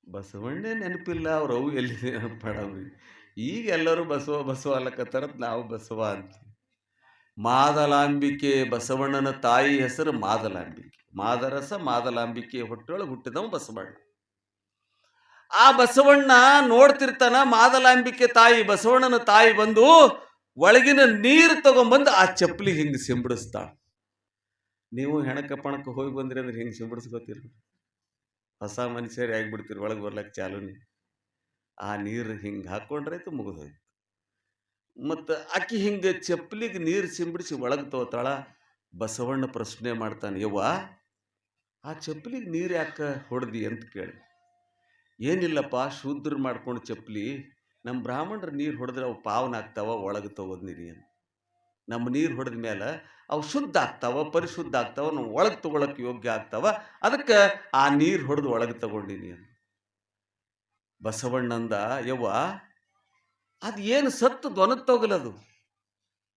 [SPEAKER 1] ಬಸವಣ್ಣೇ ನೆನಪಿಲ್ಲ, ಅವ್ರ ಅವು ಎಲ್ಲಿ ನೆನಪಡವ್ರಿ ಈಗ ಎಲ್ಲರೂ ಬಸವ ಬಸವ ಅಲ್ಲಕತ್ತಾರ ನಾವು ಬಸವ ಅಂತೀವಿ ಮಾದಲಾಂಬಿಕೆ, ಬಸವಣ್ಣನ ತಾಯಿ ಹೆಸರು ಮಾದಲಾಂಬಿಕೆ. ಮಾದರಸ ಮಾದಲಾಂಬಿಕೆ ಹೊಟ್ಟೆಯೊಳಗೆ ಹುಟ್ಟಿದವ ಬಸವಣ್ಣ. ಆ ಬಸವಣ್ಣ ನೋಡ್ತಿರ್ತಾನ, ಮಾದಲಾಂಬಿಕೆ ತಾಯಿ, ಬಸವಣ್ಣನ ತಾಯಿ ಬಂದು ಒಳಗಿನ ನೀರು ತಗೊಂಬಂದು ಆ ಚಪ್ಪಲಿ ಹಿಂಗೆ ಸಿಂಬಡಿಸ್ತಾಳ. ನೀವು ಹೆಣಕ ಪಣಕ್ಕೆ ಹೋಗಿ ಬಂದ್ರಿ ಅಂದ್ರೆ ಹಿಂಗೆ ಸಿಂಬಡಿಸ್ಕೋತೀರಿ? ಹೊಸ ಮನುಷ್ಯರು ಆಗ್ಬಿಡ್ತೀರಿ, ಒಳಗೆ ಬರ್ಲಕ್ಕೆ ಚಾಲೂನಿ. ಆ ನೀರು ಹಿಂಗೆ ಹಾಕ್ಕೊಂಡ್ರಾಯ್ತು ಮುಗಿದೋಯ್ತು ಮತ್ತು ಅಕ್ಕಿ ಹಿಂಗೆ ಚಪ್ಪಲಿಗೆ ನೀರು ಸಿಂಬಡಿಸಿ ಒಳಗೆ ತಗೋತಾಳ ಬಸವಣ್ಣ ಪ್ರಶ್ನೆ ಮಾಡ್ತಾನೆ, ಯವ್ವ, ಆ ಚಪ್ಪಲಿಗೆ ನೀರು ಯಾಕೆ ಹೊಡೆದಿ ಅಂತ ಕೇಳಿ. ಏನಿಲ್ಲಪ್ಪ, ಶೂದ್ರ ಮಾಡ್ಕೊಂಡು ಚಪ್ಪಲಿ ನಮ್ಮ ಬ್ರಾಹ್ಮಣರು ನೀರು ಹೊಡೆದ್ರೆ ಅವು ಪಾವನ ಆಗ್ತಾವ, ಒಳಗೆ ತಗೋದ್ ಅಂತ. ನಮ್ಮ ನೀರು ಹೊಡೆದ ಮೇಲೆ ಅವು ಶುದ್ಧ ಆಗ್ತಾವ, ಪರಿಶುದ್ಧ ಆಗ್ತಾವ, ನಾವು ಒಳಗೆ ತೊಗೊಳಕ್ಕೆ ಯೋಗ್ಯ ಆಗ್ತಾವ, ಅದಕ್ಕೆ ಆ ನೀರು ಹೊಡೆದು ಒಳಗೆ ತಗೊಂಡಿನಿ ಅಂತ. ಬಸವಣ್ಣಂದ, ಯವ್ವ, ಅದು ಏನು ಸತ್ತು ದೊನತ್ ತೊಗಲದು?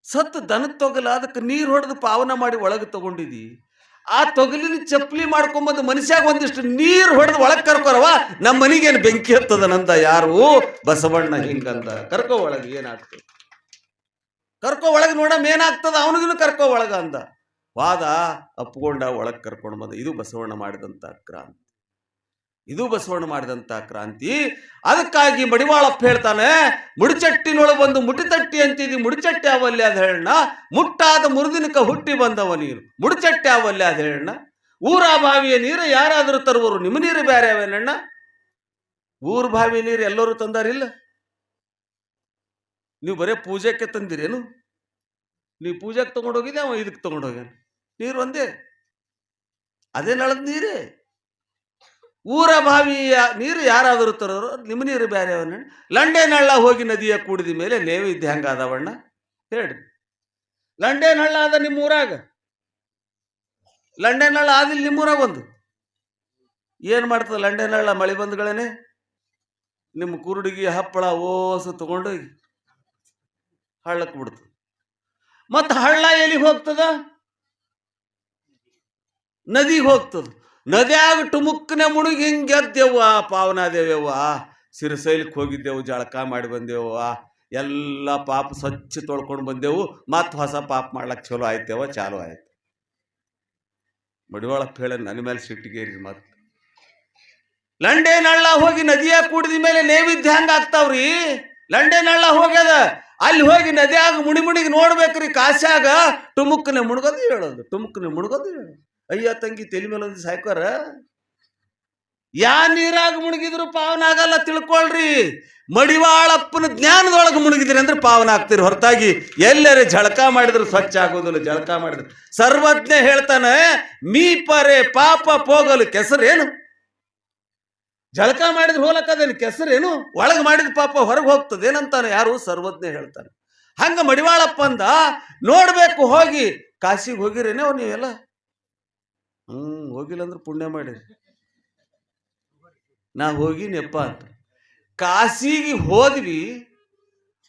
[SPEAKER 1] ಸತ್ತು ದನದ ತೊಗಲ ಅದಕ್ಕೆ ನೀರು ಹೊಡೆದು ಪಾವನ ಮಾಡಿ ಒಳಗೆ ತಗೊಂಡಿದಿ? ಆ ತೊಗಲಿನ ಚಪ್ಪಲಿ ಮಾಡ್ಕೊಂಬಂದು ಮನುಷ್ಯಾಗ ಒಂದಿಷ್ಟು ನೀರು ಹೊಡೆದು ಒಳಗೆ ಕರ್ಕೊರವ ನಮ್ಮ ಮನಿಗೇನು ಬೆಂಕಿ ಹತ್ತದನಂತ ಯಾರು? ಬಸವಣ್ಣ ಹಿಂಗಂದ. ಕರ್ಕೋ ಒಳಗೆ ಏನಾಗ್ತದೆ? ಕರ್ಕೋ ಒಳಗೆ ನೋಡಮ್ ಏನಾಗ್ತದ? ಅವನಿಗೂ ಕರ್ಕೋ ಒಳಗ ಅಂದ. ವಾದ ಅಪ್ಕೊಂಡ ಒಳಗೆ ಕರ್ಕೊಂಡು ಬಂದ. ಇದು ಬಸವಣ್ಣ ಮಾಡಿದಂಥ ಕ್ರಾಂತಿ ಇದು ಬಸವಣ್ಣ ಮಾಡಿದಂಥ ಕ್ರಾಂತಿ. ಅದಕ್ಕಾಗಿ ಮಡಿವಾಳಪ್ಪ ಹೇಳ್ತಾನೆ, ಮುಡಿಚಟ್ಟಿನೊಳಗೆ ಬಂದು ಮುಟಿತಟ್ಟಿ ಅಂತಿದಿ, ಮುಡಿಚಟ್ಟಿ ಅವಲ್ಯ ಅದ ಹೇಳಣ್ಣ ಮುಟ್ಟಾದ ಮುರುದಿನಕ ಹುಟ್ಟಿ ಬಂದವ ನೀರು ಮುಡಿಚಟ್ಟಿ ಅವಲ್ಯ ಅದ ಹೇಳಣ್ಣ ಊರ ಬಾವಿಯ ನೀರು ಯಾರಾದರೂ ತರುವರು, ನಿಮ್ಮ ನೀರು ಬೇರೆ ಅವೇನಣ್ಣ ಊರ ಬಾವಿ ನೀರು ಎಲ್ಲರೂ ತಂದಾರಿಲ್ಲ ನೀವು ಬರೇ ಪೂಜೆಗೆ ತಂದಿರೇನು? ನೀವು ಪೂಜೆಗೆ ತಗೊಂಡೋಗಿದ್ದೆ ಅವ ಇದಕ್ಕೆ ತಗೊಂಡೋಗ್ಯಾನ? ನೀರು ಒಂದೇ? ಅದೇ ನಳದ ನೀರೇ? ಊರ ಬಾವಿಯ ನೀರು ಯಾರಾದರೂ ತರೋರು ನಿಮ್ಮ ನೀರು ಬೇರೆ ಲಂಡೇನಳ್ಳ ಲಂಡೆ ನಳ್ಳ ಹೋಗಿ ನದಿಯ ಕೂಡಿದ ಮೇಲೆ ಹೆಂಗಾದವಣ್ಣ. ಹೇಳ್ರಿ. ಹೇಳಿ ನಳ್ಳ ಅದ ನಿಮ್ಮ ಊರಾಗ ಲಂಡೇನಳ್ಳ ನಿಮ್ಮ ನಿಮ್ಮೂರಾಗ ಒಂದು? ಏನು ಮಾಡ್ತದೆ ಲಂಡೇನಳ್ಳ ಮಳೆ ಬಂದ್ಗಳೇನೆ? ನಿಮ್ಮ ಕುರುಡಿಗೆ ಹಪ್ಪಳ ಓಸು ತಗೊಂಡೋಗಿ ಹಳ್ಳಕ್ಕೆ ಬಿಡ್ತದೆ. ಮತ್ತು ಹಳ್ಳ ಎಲ್ಲಿಗೆ ಹೋಗ್ತದ? ನದಿಗೆ ಹೋಗ್ತದ. ನದ್ಯಾಗ ಟುಮುಕ್ಕನೆ ಮುಳುಗಿ ಹಿಂಗೆ ಗೆದ್ದೆವ್ವ ಪಾವನಾದೇವ್ಯವ್ವ. ಸಿರಸೈಲಕ್ಕೆ ಹೋಗಿದ್ದೆವು, ಜಳಕ ಮಾಡಿ ಬಂದೆವು. ಎಲ್ಲ ಪಾಪ ಸ್ವಚ್ಛ ತೊಳ್ಕೊಂಡು ಬಂದೆವು. ಮತ್ತೆ ಹೊಸ ಪಾಪ ಮಾಡ್ಲಕ್ಕೆ ಚಲೋ ಆಯ್ತೇವ ಚಾಲು ಆಯ್ತು. ಮಡಿವಾಳಪ್ಪ ಹೇಳ ನನ್ನ ಮೇಲೆ ಸಿಟ್ಟಿಗೇರಿ ಮತ್ತೆ. ಲಂಡೆ ನಳ್ಳ ಹೋಗಿ ನದಿಯ ಕೂಡಿದ ಮೇಲೆ ನೈವೇದ್ಯ ಹಂಗ ಆಗ್ತಾವ್ರಿ ಲಂಡೆ ನಳ್ಳ ಹೋಗ್ಯದ, ಅಲ್ಲಿ ಹೋಗಿ ನದಿಯಾಗ ಮುಣಿ ಮುಣಿಗೆ ನೋಡ್ಬೇಕ್ರಿ ಕಾಶ್ಯಾಗ ಟುಮುಕ್ಕನೆ ಮುಣಗೋದು ಹೇಳೋದು, ಟುಮುಕ್ಕನೆ ಮುಣಗೋದು ಹೇಳೋದು. ಅಯ್ಯ ತಂಗಿ ತಲೆ ಮೇಲೆ ಒಂದು ಸಾಯ್ಕೋರ? ಯಾ ನೀರಾಗ ಮುಳುಗಿದ್ರು ಪಾವನ ಆಗಲ್ಲ ತಿಳ್ಕೊಳ್ರಿ. ಮಡಿವಾಳಪ್ಪನ ಜ್ಞಾನದೊಳಗೆ ಮುಳುಗಿದ್ರಿ ಅಂದ್ರೆ ಪಾವನ ಆಗ್ತೀರಿ. ಹೊರತಾಗಿ ಎಲ್ಲರೇ ಜಳಕ ಮಾಡಿದ್ರು ಸ್ವಚ್ಛ ಆಗೋದಿಲ್ಲ ಜಳಕ ಮಾಡಿದ್ರು. ಸರ್ವಜ್ಞ ಹೇಳ್ತಾನೆ, ಮೀ ಪರೆ ಪಾಪ ಪೋಗಲು ಕೆಸರೇನು? ಜಳಕ ಮಾಡಿದ್ರೆ ಹೋಲಕ್ಕದೇನು ಕೆಸರೇನು? ಒಳಗೆ ಮಾಡಿದ ಪಾಪ ಹೊರಗೆ ಹೋಗ್ತದೆ ಏನಂತಾನೆ ಯಾರು? ಸರ್ವಜ್ಞ ಹೇಳ್ತಾನೆ. ಹಂಗ ಮಡಿವಾಳಪ್ಪ ಅಂದ, ನೋಡ್ಬೇಕು ಹೋಗಿ, ಕಾಶಿಗೆ ಹೋಗಿರೇನೆ ನೀವೆಲ್ಲ? ಹ್ಮ್ ಹೋಗಿಲ್ಲ ಅಂದ್ರೆ ಪುಣ್ಯ ಮಾಡಿ ನಾ ಹೋಗಿನಪ್ಪ ಅಂತ. ಕಾಶಿಗೆ ಹೋದ್ವಿ,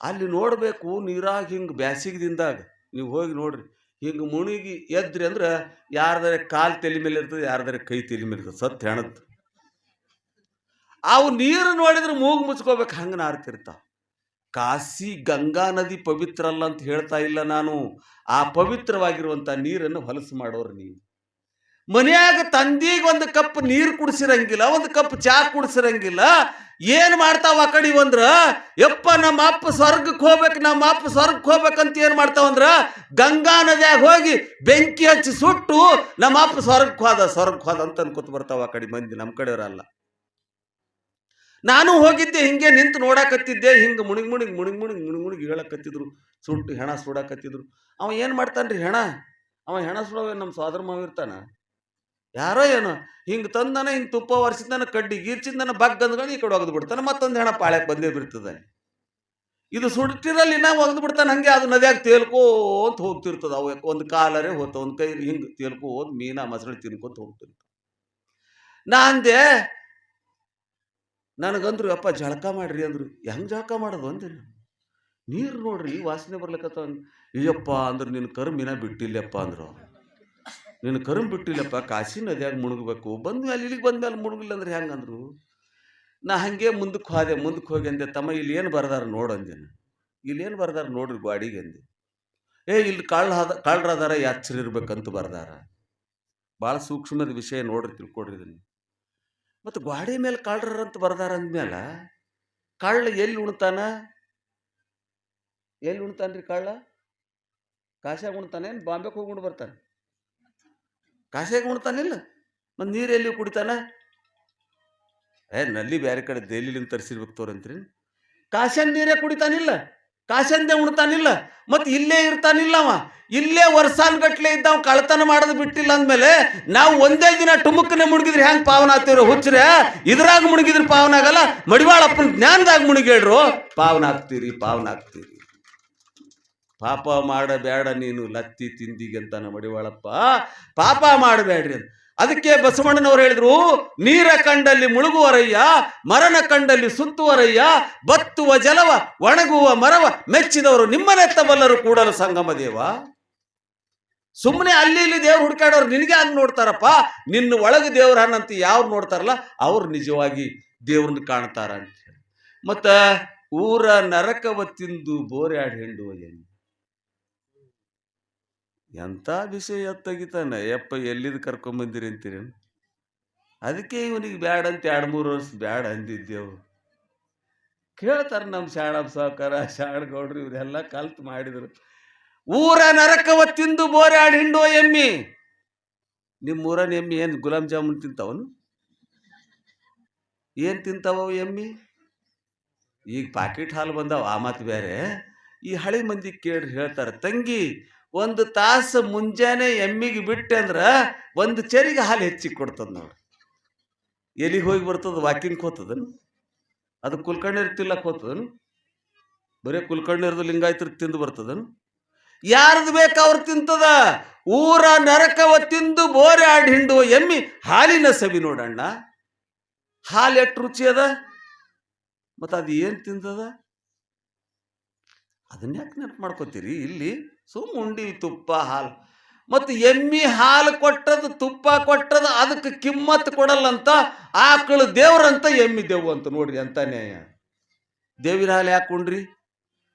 [SPEAKER 1] ಅಲ್ಲಿ ನೋಡಬೇಕು ನೀರಾಗ ಹಿಂಗೆ ಬ್ಯಾಸಿಗದಿಂದಾಗ ನೀವು ಹೋಗಿ ನೋಡ್ರಿ. ಹಿಂಗೆ ಮುಣಿಗಿ ಎದ್ರಿ ಅಂದ್ರೆ ಯಾರ್ದಾರೆ ಕಾಲು ತಲೆ ಮೇಲೆ ಇರ್ತದೆ, ಯಾರ್ದಾರೆ ಕೈ ತಲೆ ಮೇಲೆ ಇರ್ತದೆ, ಸತ್ ಹೆಣದ್ದು ಅವು ನೀರು ನೋಡಿದ್ರೆ ಮೂಗು ಮುಚ್ಕೋಬೇಕು, ಹಂಗೆ ನಾರ್ತಿರ್ತಾವ ಕಾಶಿ ಗಂಗಾ ನದಿ ಪವಿತ್ರ ಅಲ್ಲ ಅಂತ ಹೇಳ್ತಾ ಇಲ್ಲ ನಾನು. ಆ ಪವಿತ್ರವಾಗಿರುವಂಥ ನೀರನ್ನು ಹೊಲಸು ಮಾಡೋರು ನೀವು. ಮನ್ಯಾಗ ತಂದಿಗೆ ಒಂದು ಕಪ್ ನೀರು ಕುಡಿಸಿರಂಗಿಲ್ಲ, ಒಂದು ಕಪ್ ಚಾ ಕುಡಿಸಿರಂಗಿಲ್ಲ, ಏನ್ ಮಾಡ್ತಾವ ಆ ಕಡೆ ಅಂದ್ರ ಯಪ್ಪ ನಮ್ಮ ಅಪ್ಪ ಸ್ವರ್ಗಕ್ಕೆ ಹೋಗ್ಬೇಕು, ನಮ್ಮ ಅಪ್ಪ ಸ್ವರ್ಗಕ್ಕೆ ಹೋಗ್ಬೇಕಂತ ಏನ್ ಮಾಡ್ತಾವಂದ್ರ ಗಂಗಾ ನದಿಯಾಗ ಹೋಗಿ ಬೆಂಕಿ ಹಚ್ಚಿ ಸುಟ್ಟು ನಮ್ಮ ಅಪ್ಪ ಸ್ವರ್ಗಕ್ಕೆ ಹೋದ ಸ್ವರ್ಗಕ್ಕೆ ಹೋದ ಅಂತ ಅನ್ಕೊತ ಬರ್ತಾವ ಆ ಕಡೆ ಮಂದಿ, ನಮ್ಮ ಕಡೆಯವರಲ್ಲ ನಾನು ಹೋಗಿದ್ದೆ ಹಿಂಗೆ ನಿಂತು ನೋಡಾಕತ್ತಿದ್ದೆ, ಹಿಂಗೆ ಮುಣಿಗ್ ಮುಣಿಗ್ ಮುಣಿಗ್ ಮುಣಿಗ್ ಮುಣಿಗ್ ಮುಣಿಗ್ ಹೇಳಕತ್ತಿದ್ರು, ಸುಟ್ಟು ಹೆಣ ಸುಡಾಕತ್ತಿದ್ರು. ಅವ ಏನು ಮಾಡ್ತಾನ್ರಿ ಹೆಣ? ಅವ ಹೆಣ ಸುಡೋ ನಮ್ಮ ಸೋದರ ಮಾವ ಇರ್ತಾನ? ಯಾರೋ ಏನು, ಹಿಂಗೆ ತಂದನ, ಹಿಂಗೆ ತುಪ್ಪ ಒರೆಸಿದನ ಕಡ್ಡಿ ಗೀರ್ಚಿಂದನ ಬಗ್ ಅಂದ್ಕೊಂಡು ಈ ಕಡೆ ಒಗೆದು ಬಿಡ್ತಾನೆ ಮತ್ತೊಂದು ಹೆಣ ಪಾಳ್ಯಕ್ಕೆ ಬಂದೇ ಬಿಡ್ತದೆ ಇದು ಸುಡ್ತಿರಲ್ಲಿ ನಾವು ಒಗೆದು ಬಿಡ್ತಾನೆ ಹಂಗೆ ಅದು ನದಿಯಾಗ ತೇಲ್ಕೋಂತ ಹೋಗ್ತಿರ್ತದ, ಅವು ಒಂದು ಕಾಲರೆ ಹೋತ ಒಂದು ಕೈ ಹಿಂಗೆ ತೇಲ್ಕೋ ಹೋದ್ ಮೀನಾ ಮೊಸಳೆ ತಿನ್ಕೊಂತ ಹೋಗ್ತಿರ್ತ ನಾ ಅಂದೆ, ನನಗಂದ್ರು ಅಪ್ಪ ಜಳಕ ಮಾಡ್ರಿ, ಅಂದ್ರು, ಹೆಂಗೆ ಜಳಕ ಮಾಡೋದು? ಅಂದೆ ನೀರು ನೋಡ್ರಿ ವಾಸನೆ ಬರ್ಲಿಕ್ಕತ್ತ ಅಯ್ಯಪ್ಪ, ಅಂದ್ರೆ ನಿನ್ನ ಕರುಮಿನ ಬಿಟ್ಟಿಲ್ಲಪ್ಪ, ಅಂದ್ರು ನಿನ್ನ ಕರುಮ್ ಬಿಟ್ಟಿಲ್ಲಪ್ಪ, ಕಾಶಿ ನದಿಯಾಗ ಮುಳುಗಬೇಕು. ಬಂದ ಮೇಲೆ ಇಲ್ಲಿಗೆ ಬಂದ ಮೇಲೆ ಮುಳುಗಿಲ್ಲ ಅಂದ್ರೆ ಹೆಂಗಂದ್ರು? ನಾ ಹಂಗೆ ಮುಂದಕ್ಕೆ ಹೋದೆ ಮುಂದಕ್ಕೆ ಹೋಗಿ ಅಂದೆ, ತಮ್ಮ ಇಲ್ಲಿ ಏನು ಬರ್ದಾರ ನೋಡು ಅಂದೆ ನಾನು. ಇಲ್ಲಿ ಏನು ಬರ್ದಾರ ನೋಡ್ರಿ ಗಾಡಿಗೆ ಅಂದೆ. ಏ, ಇಲ್ಲಿ ಕಳ್ಳ ಹದ ಕಳ್ಳರದಾರ ಎಚ್ಚರ ಇರ್ಬೇಕಂತ ಬರ್ದಾರ. ಭಾಳ ಸೂಕ್ಷ್ಮದ ವಿಷಯ ನೋಡ್ರಿ ತಿಳ್ಕೊಡ್ರಿ ಇದನ್ನು. ಮತ್ತು ಗ್ವಾಡಿ ಮೇಲೆ ಕಳ್ಳರಂತ ಬರ್ದಾರ ಅಂದ್ಮೇಲೆ ಕಳ್ಳ ಎಲ್ಲಿ ಉಣ್ತಾನ? ಎಲ್ಲಿ ಉಣ್ತಾನ್ರಿ ಕಳ್ಳ? ಕಾಶಿಯಾಗ ಉಣ್ತಾನೆ ಏನು? ಬಾಂಬೆಗೆ ಹೋಗಿ ಉಂಡು ಬರ್ತಾನೆ? ಕಾಶ್ಯಾಗ ಉಣ್ತಾನಿಲ್ಲ ಮತ್ತು ನೀರು ಎಲ್ಲಿ ಕುಡಿತಾನ? ಏ, ನಲ್ಲಿ ಬೇರೆ ಕಡೆ ದೆಹಲಿಲಿಂದ ತರಿಸಿರ್ಬೇಕು ತೋರಂತ್ರಿ ಕಾಶ್ಯನ್ ನೀರೇ ಕುಡಿತಾನಿಲ್ಲ. ಕಾಶಂದೆ ಉಣ್ತಾನಿಲ್ಲ. ಮತ್ತು ಇಲ್ಲೇ ಇರ್ತಾನಿಲ್ಲ ಅವ. ಇಲ್ಲೇ ವರ್ಷಾನ್ ಗಟ್ಲೆ ಇದ್ದಾವ ಕಳ್ತನ ಮಾಡೋದು ಬಿಟ್ಟಿಲ್ಲ ಅಂದಮೇಲೆ ನಾವು ಒಂದೇ ದಿನ ಟುಮುಕ್ಕನೆ ಮುಣಗಿದ್ರೆ ಹೆಂಗೆ ಪಾವನ ಆಗ್ತೀವ್ರ ಹುಚ್ಚರೆ? ಇದ್ರಾಗ ಮುಣಗಿದ್ರೆ ಪಾವನ ಆಗಲ್ಲ. ಮಡಿವಾಳಪ್ಪನ ಜ್ಞಾನದಾಗ ಮುಣಗೇಳ್ರು. ಪಾವನ ಆಗ್ತೀರಿ ಪಾವನ ಆಗ್ತೀರಿ. ಪಾಪ ಮಾಡಬೇಡ ನೀನು ಲತ್ತಿ ತಿಂದಿಗೆ ನಮ್ಮ ಮಡಿವಾಳಪ್ಪ ಪಾಪ ಮಾಡಬೇಡ್ರಿ ಅಂತ. ಅದಕ್ಕೆ ಬಸವಣ್ಣನವರು ಹೇಳಿದ್ರು, ನೀರ ಕಂಡಲ್ಲಿ ಮುಳುಗುವರಯ್ಯ, ಮರಣ ಕಂಡಲ್ಲಿ ಸುತ್ತುವರಯ್ಯ, ಬತ್ತುವ ಜಲವ, ಒಣಗುವ ಮರವ, ಮೆಚ್ಚಿದವರು ನಿಮ್ಮನೆತ್ತಬಲ್ಲರು ಕೂಡಲು ಸಂಗಮ ದೇವ. ಸುಮ್ಮನೆ ಅಲ್ಲಿ ಇಲ್ಲಿ ದೇವ್ರು ಹುಡ್ಕಾಡೋರು ನಿನಗೆ ಹಂಗೆ ನೋಡ್ತಾರಪ್ಪ. ನಿನ್ನ ಒಳಗೆ ದೇವ್ರ ಹಣ್ಣಂತ ಯಾರು ನೋಡ್ತಾರಲ್ಲ, ಅವ್ರು ನಿಜವಾಗಿ ದೇವ್ರನ್ನ ಕಾಣ್ತಾರ ಅಂತ ಹೇಳಿ. ಮತ್ತ ಊರ ನರಕವ ತಿಂದು ಬೋರ್ಯಾಡ್ ಹೆಂಡುವ ಎಲ್ಲಿ ಎಂಥ ವಿಷಯ ಎತ್ತಗಿತಾನೆ ಯಪ್ಪ ಎಲ್ಲಿದ್ದು ಕರ್ಕೊಂಬಂದಿರಿ ಅಂತೀರಿ? ಅದಕ್ಕೆ ಇವನಿಗೆ ಬ್ಯಾಡ ಅಂತ ಎರಡು ಮೂರು ವರ್ಷ ಬ್ಯಾಡ ಅಂದಿದ್ದೆವು. ಕೇಳ್ತಾರೆ ನಮ್ಮ ಶಾಣಪ್ಪ ಸಾವುಕಾರ, ಶಾಣಗೌಡ್ರು ಇವರೆಲ್ಲ ಕಲ್ತು ಮಾಡಿದರು. ಊರ ನರಕವ ತಿಂದು ಬೋರಾಡಿ ಹಿಂಡೋ ಎಮ್ಮಿ. ನಿಮ್ಮ ಊರನ ಎಮ್ಮಿ ಏನು ಗುಲಾಬ್ ಜಾಮೂನ್ ತಿಂತಾವನು? ಏನು ತಿಂತಾವ ಎಮ್ಮಿ? ಈಗ ಪಾಕೆಟ್ ಹಾಲು ಬಂದಾವ, ಆ ಮಾತು ಬೇರೆ. ಈ ಹಳೆ ಮಂದಿ ಕೇಳಿ ಹೇಳ್ತಾರೆ, ತಂಗಿ ಒಂದು ತಾಸು ಮುಂಜಾನೆ ಎಮ್ಮಿಗೆ ಬಿಟ್ಟೆ ಅಂದ್ರೆ ಒಂದು ಚರಿಗೆ ಹಾಲು ಹೆಚ್ಚಿಗೆ ಕೊಡ್ತದ ನೋಡಿ. ಎಲ್ಲಿಗೆ ಹೋಗಿ ಬರ್ತದ? ವಾಕಿಂಗ್ ಹೋತದನು? ಅದು ಕುಲ್ಕರ್ಣಿರ್ ತಿಲ್ಲಕ್ಕೆ ಹೋತದನು? ಬರೀ ಕುಲ್ಕರ್ಣಿರ್ದು ಲಿಂಗಾಯತ್ರ ತಿಂದು ಬರ್ತದನು? ಯಾರ್ದು ಬೇಕು ಅವ್ರು ತಿಂತದ? ಊರ ನರಕವ ತಿಂದು ಬೋರೆ ಆಡಿ ಹಿಂಡುವ ಎಮ್ಮಿ ಹಾಲಿನ ಸವಿ ನೋಡಣ್ಣ ಹಾಲು ಎಷ್ಟು ರುಚಿ ಅದ? ಮತ್ತು ಅದು ಏನು ತಿಂದದ? ಅದನ್ನ ಯಾಕೆ ನೆನಪು ಮಾಡ್ಕೋತೀರಿ? ಇಲ್ಲಿ ಸುಮ್ಮ ಉಂಡಿ ತುಪ್ಪ ಹಾಲು. ಮತ್ತು ಎಮ್ಮಿ ಹಾಲು ಕೊಟ್ಟದ್ದು ತುಪ್ಪ ಕೊಟ್ಟದು ಅದಕ್ಕೆ ಕಿಮ್ಮತ್ತು ಕೊಡಲ್ಲಂತ ಆಕಳು ದೇವ್ರಂತ ಎಮ್ಮಿ ದೇವು ಅಂತ ನೋಡ್ರಿ ಅಂತ ನ್ಯಾಯ. ದೇವಿನ ಹಾಲು ಯಾಕೆ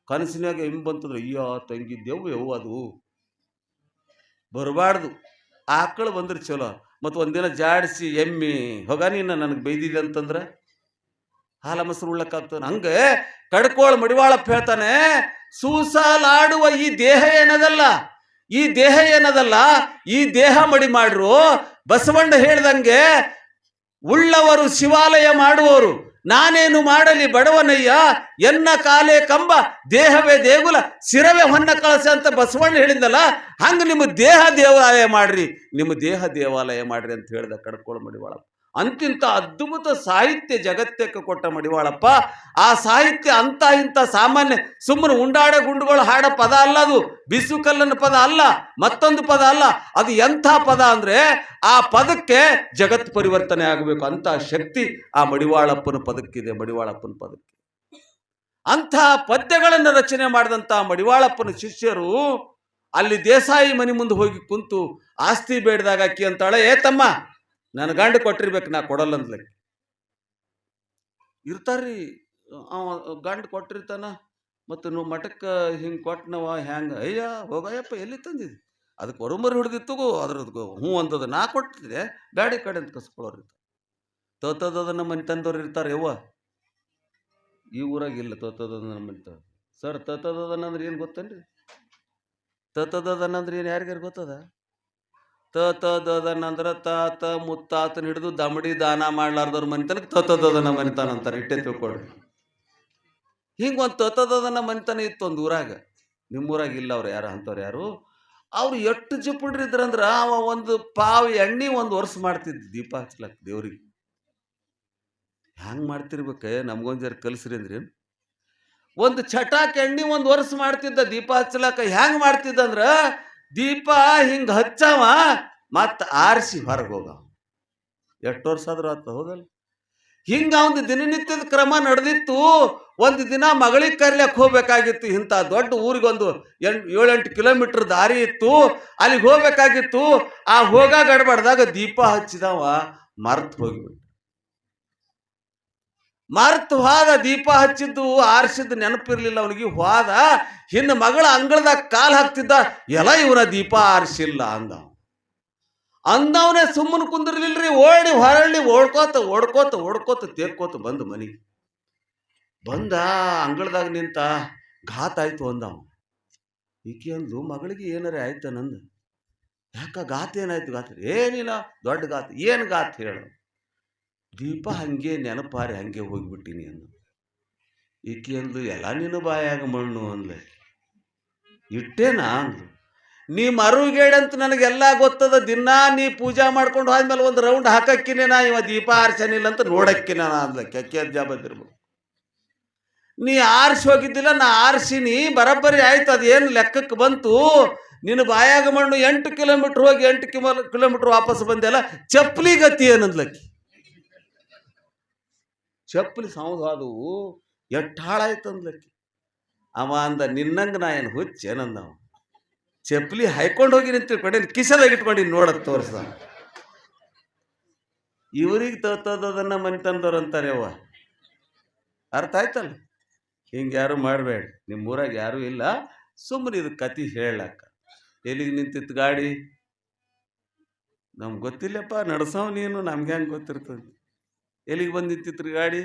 [SPEAKER 1] ಕನಸಿನಾಗ ಎಮ್ಮಿ ಬಂತಂದ್ರೆ, ಅಯ್ಯೋ ತಂಗಿ ದೇವು ಯವ್ವ ಅದು. ಬರಬಾರ್ದು. ಆಕಳು ಬಂದ್ರೆ ಚಲೋ. ಮತ್ತು ಒಂದಿನ ಜಾಡಿಸಿ ಎಮ್ಮಿ, ಹೋಗ ನೀನು ನನಗೆ ಬೈದಿದೆ ಅಂತಂದ್ರೆ ಹಾಲ ಮೊಸರು ಉಳ್ಳಕ್ಕಾಗ್ತದೆ ಹಂಗೆ ಕಡ್ಕೋಳ ಮಡಿವಾಳಪ್ಪ ಹೇಳ್ತಾನೆ, ಸೂಸಾಲಾಡುವ ಈ ದೇಹ ಏನದಲ್ಲ? ಈ ದೇಹ ಏನದಲ್ಲ? ಈ ದೇಹ ಮಡಿ ಮಾಡ್ರು. ಬಸವಣ್ಣ ಹೇಳ್ದಂಗೆ, ಉಳ್ಳವರು ಶಿವಾಲಯ ಮಾಡುವವರು, ನಾನೇನು ಮಾಡಲಿ ಬಡವನಯ್ಯ, ಎನ್ನ ಕಾಲೇ ಕಂಬ, ದೇಹವೇ ದೇಗುಲ, ಶಿರವೇ ಹೊನ್ನ ಕಳಸೆ ಅಂತ ಬಸವಣ್ಣ ಹೇಳಿದಲ್ಲ ಹಂಗೆ ನಿಮ್ಮ ದೇಹ ದೇವಾಲಯ ಮಾಡ್ರಿ. ನಿಮ್ಮ ದೇಹ ದೇವಾಲಯ ಮಾಡ್ರಿ ಅಂತ ಹೇಳ್ದ ಕಡ್ಕೊಳ ಮಡಿವಾಳಪ್ಪ. ಅಂತಿಂತ ಅದ್ಭುತ ಸಾಹಿತ್ಯ ಜಗತ್ತಕ್ಕೆ ಕೊಟ್ಟ ಮಡಿವಾಳಪ್ಪ. ಆ ಸಾಹಿತ್ಯ ಅಂತ ಇಂಥ ಸಾಮಾನ್ಯ ಸುಮ್ಮನೆ ಉಂಡಾಡ ಗುಂಡುಗಳು ಹಾಡ ಪದ ಅಲ್ಲ ಅದು. ಬಿಸು ಕಲ್ಲನ ಪದ ಅಲ್ಲ, ಮತ್ತೊಂದು ಪದ ಅಲ್ಲ. ಅದು ಎಂಥ ಪದ ಅಂದ್ರೆ ಆ ಪದಕ್ಕೆ ಜಗತ್ ಪರಿವರ್ತನೆ ಆಗಬೇಕು ಅಂತ ಶಕ್ತಿ ಆ ಮಡಿವಾಳಪ್ಪನ ಪದಕ್ಕಿದೆ, ಮಡಿವಾಳಪ್ಪನ ಪದಕ್ಕೆ. ಅಂಥ ಪದ್ಯಗಳನ್ನು ರಚನೆ ಮಾಡಿದಂಥ ಮಡಿವಾಳಪ್ಪನ ಶಿಷ್ಯರು ಅಲ್ಲಿ ದೇಸಾಯಿ ಮನೆ ಮುಂದೆ ಹೋಗಿ ಕುಂತು ಆಸ್ತಿ ಬೇಡ್ದಾಗ ಅಕ್ಕಿ ಅಂತಾಳೆ, ಏ ತಮ್ಮ ನನ್ನ ಗಂಡ ಕೊಟ್ಟಿರ್ಬೇಕು ನಾ ಕೊಡಲ್ಲ ಅಂದ್ಲೆ. ಇರ್ತಾರ್ರಿ. ಅವ ಗಂಡ ಕೊಟ್ಟಿರ್ತಾನ ಮತ್ತು ನೀವು ಮಠಕ್ಕೆ ಹಿಂಗೆ ಕೊಟ್ಟನವ ಹ್ಯಾಂಗ? ಅಯ್ಯ ಹೋಗಯ್ಯಪ್ಪ ಎಲ್ಲಿ ತಂದಿದ್ದು ಅದಕ್ಕೆ ಹೊರಮರಿ ಹಿಡ್ದಿತ್ತು ಅದ್ರದ್ದು ಹ್ಞೂ ಅಂತದ ನಾ ಕೊಟ್ಟಿದ್ದೆ ಬ್ಯಾಡಿ ಕಡೆ ಅಂತ ಕಸ್ಕೊಳ್ಳೋರು ತೋತದ ನಮ್ಮ ಮನೆ ತಂದವ್ರು ಇರ್ತಾರೆ ಯವ್ವ. ಈ ಊರಾಗ ಇಲ್ಲ ತೋತದನ ಮನೆ ತಂದ ಸರ್ ತತದ ಅಂದ್ರೆ ಏನು ಗೊತ್ತೇನ್ರಿ? ತತದ ಅಂದ್ರೆ ಏನು ಯಾರಿಗಾರು ಗೊತ್ತದ? ತ ತ ದನ ಅಂದ್ರೆ ತಾತ ಮುತ್ತಾತನ ಹಿಡಿದು ದಮಡಿ ದಾನ ಮಾಡ್ಲಾರ್ದವ್ರ ತ ದದನ ಮನಿತಾನ ಅಂತಾರೆ. ಇಟ್ಟೆ ತಿಳ್ಕೊಳ್ರಿ. ಹಿಂಗೆ ಒಂದು ತತದನ ಮನಿತನ ಇತ್ತು ಒಂದು ಊರಾಗ. ನಿಮ್ಮೂರಾಗ ಇಲ್ಲ ಅವ್ರು ಯಾರು ಅಂಥವ್ರು ಯಾರು. ಅವ್ರು ಎಷ್ಟು ಜಿಪುಡ್ರಿ ಇದ್ರಂದ್ರೆ ಅವ ಒಂದು ಪಾವ್ ಎಣ್ಣೆ ಒಂದು ವರ್ಷ ಮಾಡ್ತಿದ್ದ ದೀಪ ಹಚ್ಲಕ್ ದೇವ್ರಿಗೆ. ಹ್ಯಾಂಗೆ ಮಾಡ್ತಿರ್ಬೇಕೆ ನಮ್ಗೊಂದು ಜರ ಕಲಿಸ್ರಿ ಅಂದ್ರಿ. ಒಂದು ಚಟಾಕ್ ಎಣ್ಣೆ ಒಂದು ವರ್ಷ ಮಾಡ್ತಿದ್ದ ದೀಪ ಹಚ್ಲಕ್ಕ ಹ್ಯಾಂಗ ಮಾಡ್ತಿದ್ದ ಅಂದ್ರ ದೀಪ ಹಿಂಗ ಹಚ್ಚವ, ಮತ್ತ ಆರಿಸಿ ಹೊರಗೆ ಹೋಗವ. ಎಷ್ಟು ವರ್ಷ ಆದ್ರೂ ಆತ ಹೋಗಲ್ಲ. ಹಿಂಗ ಒಂದು ದಿನನಿತ್ಯದ ಕ್ರಮ ನಡೆದಿತ್ತು, ಒಂದು ದಿನ ಮಗಳಿಗೆ ಕರ್ಲಕ್ಕೆ ಹೋಗ್ಬೇಕಾಗಿತ್ತು. ಇಂಥ ದೊಡ್ಡ ಊರಿಗೊಂದು ಎಂಟು, ಏಳೆಂಟು ಕಿಲೋಮೀಟರ್ ದಾರಿ ಇತ್ತು. ಅಲ್ಲಿಗೆ ಹೋಗ್ಬೇಕಾಗಿತ್ತು. ಆ ಹೋಗ ಗಡ್ಬಡ್ದಾಗ ದೀಪ ಹಚ್ಚಿದವ, ಮರ್ತು ಹೋಗಿಬಿಟ್ಟು. ಮರ್ತ್ ಹೋದ ದೀಪ ಹಚ್ಚಿದ್ದು, ಆರಿಸಿದ್ದು ನೆನಪಿರ್ಲಿಲ್ಲ ಅವನಿಗೆ. ಹೋದ, ಹಿಂದ ಮಗಳ ಅಂಗಳದಾಗ ಕಾಲು ಹಾಕ್ತಿದ್ದ, ಎಲ್ಲ ಇವನ ದೀಪ ಆರಿಸಿಲ್ಲ ಅಂದ ಅಂದವನೇ ಸುಮ್ಮನೆ ಕುಂದಿರ್ಲಿಲ್ರಿ, ಓಡಿ ಹೊರಳಿ ಓಡ್ಕೋತ ಓಡ್ಕೋತ ಓಡ್ಕೋತ ತೇರ್ಕೋತ ಬಂದು ಮನೆಗೆ. ಬಂದ, ಅಂಗಳದಾಗ ನಿಂತ ಘಾತ ಆಯ್ತು ಅಂದವ ಈಕೆ ಅಂದು ಮಗಳಿಗೆ ಏನಾರ ಆಯ್ತ ನಂದು? ಯಾಕ ಘಾತ ಏನಾಯ್ತು ಘಾತ ಏನಿಲ್ಲ, ದೊಡ್ಡ ಘಾತ, ಏನು ಘಾತ ಹೇಳು? ದೀಪ ಹಂಗೆ ನೆನಪಾರಿ, ಹಂಗೆ ಹೋಗಿಬಿಟ್ಟಿನಿ ಅಂದ. ಈಕೆ ಅಂದು ಎಲ್ಲ ನೀನು ಬಾಯಾಗ ಮಣ್ಣು ಅಂದ್ಲೆ. ಇಟ್ಟೇನಾ ಅಂದ್ಲು. ನೀ ಮರುಗೇಡಂತ ನನಗೆಲ್ಲ ಗೊತ್ತದ, ದಿನಾ ನೀ ಪೂಜಾ ಮಾಡ್ಕೊಂಡು ಹೋದ್ಮೇಲೆ ಒಂದು ರೌಂಡ್ ಹಾಕಕ್ಕಿನೇ ಇವ ದೀಪ ಆರ್ಸನಿಲ್ಲ ಅಂತ ನೋಡಕ್ಕಿನ ನಾ ಅಂದ್ಲೆ. ಕೆಕ್ಕೆ ಅಜ್ಜ ಬಂದಿರ್ಬೋದು ನೀ ಆರಿಸಿ ಹೋಗಿದ್ದಿಲ್ಲ, ನಾ ಆರಿಸಿನಿ, ಬರಬ್ಬರಿ ಆಯ್ತು, ಅದೇನು ಲೆಕ್ಕಕ್ಕೆ ಬಂತು? ನಿನ್ನ ಬಾಯಾಗ ಮಣ್ಣು ಎಂಟು ಕಿಲೋಮೀಟ್ರ್ ಹೋಗಿ ಎಂಟು ಕಿಲೋ ಕಿಲೋಮೀಟ್ರ್ ವಾಪಸ್ ಬಂದೆಲ್ಲ ಚಪ್ಪಲಿ ಗತಿ ಏನಂದ್ಲಕ್ಕಿ? ಚಪ್ಪಲಿ ಸಾವ್ದು ಆದವು ಹಾಳಾಯ್ತು ಅಂದ್ಲಕ್ಕಿ ಅವ ಅಂದ, ನಿನ್ನಂಗ ನಾ ಏನು ಹುಚ್ಚ? ಏನಂದ ಅವ. ಚಪ್ಪಲಿ ಹಾಯ್ಕೊಂಡು ಹೋಗಿ ನಿಂತ ಕಡೆ ಕಿಸದಾಗ ಇಟ್ಕೊಂಡು ನೋಡ ತೋರಿಸ್ದ ಇವ್ರಿಗೆ ತೋತದನ್ನ ಮನಿತಂದವ್ರು ಅಂತಾರೆ ಅವ ಅರ್ಥ ಆಯ್ತಲ್ಲ? ಹಿಂಗೆ ಯಾರು ಮಾಡಬೇಡಿ. ನಿಮ್ಮ ಊರಾಗ ಯಾರೂ ಇಲ್ಲ. ಸುಮ್ಮನೆ ಇದು ಕತಿ ಹೇಳಕ್ಕ ಎಲ್ಲಿಗೆ ನಿಂತಿತ್ತು ಗಾಡಿ? ನಮ್ಗೆ ಗೊತ್ತಿಲ್ಲಪ್ಪ, ನಡ್ಸವ್ ನೀನು, ನಮ್ಗೆ ಹೆಂಗೆ ಗೊತ್ತಿರ್ತದೆ? ಎಲ್ಲಿಗೆ ಬಂದು ನಿಂತಿತ್ತು ಗಾಡಿ?